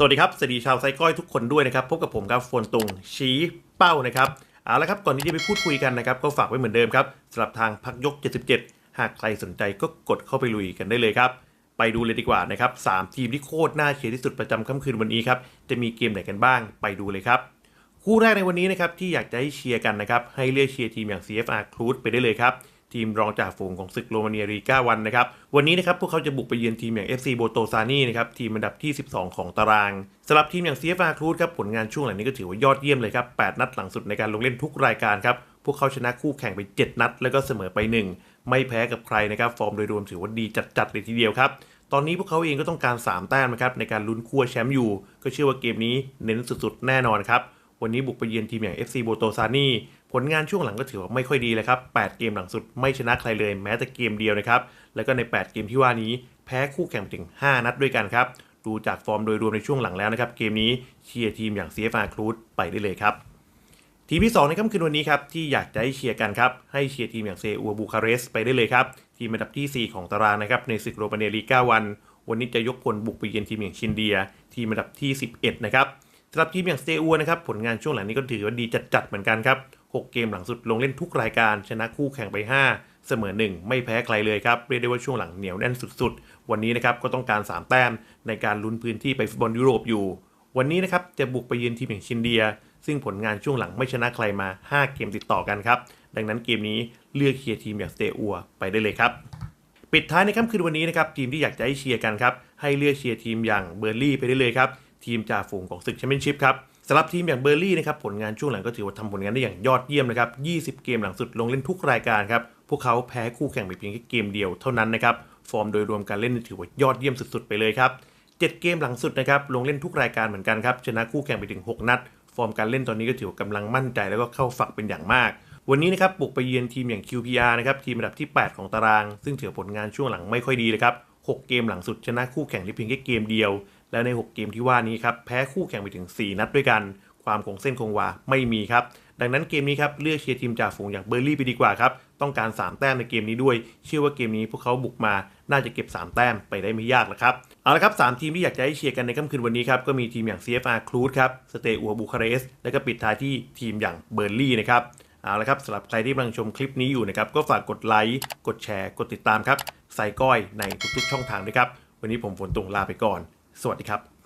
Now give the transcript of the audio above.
สวัสดีครับสวัสดีชาวไซก้อยทุกคนด้วยนะครับ พบกับผมครับฟนตุงชี้เป้านะครับเอาละครับก่อนที่จะไปพูดคุยกันนะครับ ก็ฝากไว้เหมือนเดิมครับสำหรับทางพักยก 77 หากใครสนใจก็กดเข้าไปลุยกันได้เลยครับ ไปดูเลยดีกว่านะครับสามทีมที่โคตรน่าเชียร์ที่สุดประจำค่ำคืนวันนี้ครับจะมีเกมไหนกันบ้างไปดูเลยครับคู่แรกในวันนี้นะครับที่อยากจะให้เชียร์กันนะครับให้เลือกเชียร์ทีมอย่าง CFR ครูดไปได้เลยครับ ทีมรองจ่าฝูงของศึกโรมาเนียรีกาวันนะครับ วันนี้นะครับพวกเขาจะบุกไปเยือนทีมอย่าง FC โบโตซานีนะครับทีมอันดับที่ 12 ของตารางสำหรับทีมอย่าง CFR ครูดครับผลงานช่วงหลังนี้ก็ถือว่ายอดเยี่ยมเลยครับ 8 นัดหลังสุดในการลงเล่นทุกรายการครับ พวกเขาชนะคู่แข่งไป 7 นัด แล้วก็เสมอไป 1 ไม่แพ้กับใครนะครับฟอร์มโดยรวมถือว่าดีจัดๆเลยทีเดียวครับตอนนี้พวกเขาเองก็ต้องการ 3 แต้มนะครับในการลุ้นคั่วแชมป์อยู่ ก็เชื่อว่าเกมนี้เน้นสุดๆแน่นอนครับ วันนี้บุกไปเยือนทีมอย่าง FC โบโตซานีผลงานช่วงหลังก็ถือว่าไม่ค่อยดีเลยครับ 8 เกมหลังสุดไม่ชนะใครเลยแม้แต่เกมเดียวนะครับ แล้วก็ใน 8 เกมที่ว่านี้แพ้คู่แข่งถึง 5 นัดด้วยกันครับ ดูจากฟอร์มโดยรวมในช่วงหลังแล้วนะครับ เกมนี้เชียร์ทีมอย่าง CFR ครูดไปได้เลยครับ ทีมที่ 2 ในค่ำคืนวันนี้ครับที่อยากจะให้เชียร์กันครับ ให้เชียร์ทีมอย่างเซอูบูคาเรสไปได้เลยครับ ทีมอันดับทีสี่4 ของตารางนะครับในศึกโรมาเนียลีกาวัน วันนี้จะยกพลบุกไปเยือนทีมอย่างชินเดีย ทีมอันดับที่ 11 นะครับ สำหรับทีมอย่างเซอูนะครับผลงานช่วงหลังนี้ก็ถือว่าดีจัดๆเหมือนกันครับ 6 เกมหลังสุดลงเล่นทุกรายการ ชนะคู่แข่งไป 5 เสมอ 1 ไม่แพ้ใครเลยครับ เรียกได้ว่าช่วงหลังเหนียวแน่นสุดๆ วันนี้นะครับก็ต้องการ 3 แต้มในการลุ้นพื้นที่ไปฟุตบอลยุโรปอยู่ วันนี้นะครับจะบุกไปเยือนทีมอย่างชินเดีย ซึ่งผลงานช่วงหลังไม่ชนะใครมา 5 เกมติดต่อกันครับดังนั้นเกมนี้เลือกเชียร์ทีมอย่างสเตอัวไปได้เลยครับปิดท้ายในค่ำคืนวันนี้นะครับทีมที่อยากจะให้เชียร์กันครับให้เลือกเชียร์ทีมอย่างเบอร์ลี่ไปได้เลยครับ ทีมจ่าฝูงของศึกแชมเปี้ยนชิพครับสำหรับทีมอย่างเบอร์ลี่นะครับผลงานช่วงหลังก็ถือว่าทำผลงานได้อย่างยอดเยี่ยมนะครับ 20 เกมหลังสุดลงเล่นทุกรายการครับ พวกเขาแพ้คู่แข่งไปเพียงแค่เกมเดียวเท่านั้นนะครับ ฟอร์มโดยรวมการเล่นถือว่ายอดเยี่ยมสุดๆไปเลยครับเจ็ดเกมหลังสุดนะครับลงเล่นทุกรายการเหมือนกันครับชนะคู่แข่งไปถึง 6 นัด ฟอร์มการเล่นตอนนี้ก็ถือว่ากำลังมั่นใจแล้วก็เข้าฝักเป็นอย่างมาก วันนี้นะครับบุกไปเยือนทีมอย่าง QPR นะครับทีมอันดับที่ 8 ของตาราง ซึ่งถือผลงานช่วงหลังไม่ค่อยดีเลยครับ 6 เกมหลังสุดชนะคู่แข่งได้เพียงแค่เกมเดียว แล้วใน 6 เกมที่ว่านี้ครับแพ้คู่แข่งไปถึง 4 นัดด้วยกัน ความคงเส้นคงวาไม่มีครับ ดังนั้นเกมนี้ครับเลือกเชียร์ทีมจ่าฝูงอย่างเบอร์ลี่ไปดีกว่าครับต้องการ 3 แต้มในเกมนี้ด้วย เชื่อว่าเกมนี้พวกเขาบุกมา น่าจะเก็บ 3 แต้มไปได้ไม่ยากแล้วครับ เอาละครับ 3 ทีมที่อยากจะให้เชียร์กันในค่ำคืนวันนี้ครับ ก็มีทีมอย่าง CFR ครูดครับสเตอัวบูคาเรส และก็ปิดท้ายที่ทีมอย่างเบอร์ลี่นะครับ เอาละครับสำหรับใครที่กำลังชมคลิปนี้อยู่นะครับ ก็ฝากกดไลค์ กดแชร์ กดติดตามครับ ใส่ก้อยในทุกๆ ช่องทางด้วยครับ วันนี้ผมฝนตุงลาไปก่อน สวัสดีครับ